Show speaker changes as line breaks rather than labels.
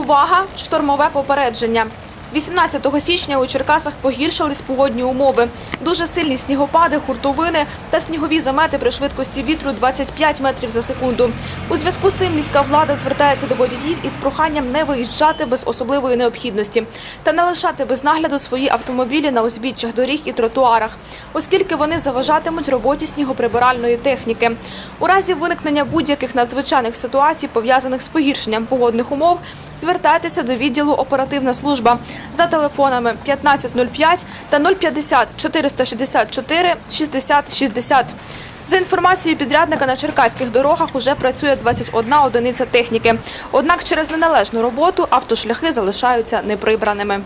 Увага! Штормове попередження. 18 січня у Черкасах погіршились погодні умови. Дуже сильні снігопади, хуртовини та снігові замети при швидкості вітру 25 метрів за секунду. У зв'язку з цим міська влада звертається до водіїв із проханням не виїжджати без особливої необхідності та не лишати без нагляду свої автомобілі на узбіччях доріг і тротуарах, оскільки вони заважатимуть роботі снігоприбиральної техніки. У разі виникнення будь-яких надзвичайних ситуацій, пов'язаних з погіршенням погодних умов, звертайтеся до відділу оперативна служба за телефонами 1505 та 050 464 60 60. За інформацією підрядника на черкаських дорогах уже працює 21 одиниця техніки. Однак через неналежну роботу автошляхи залишаються неприбраними.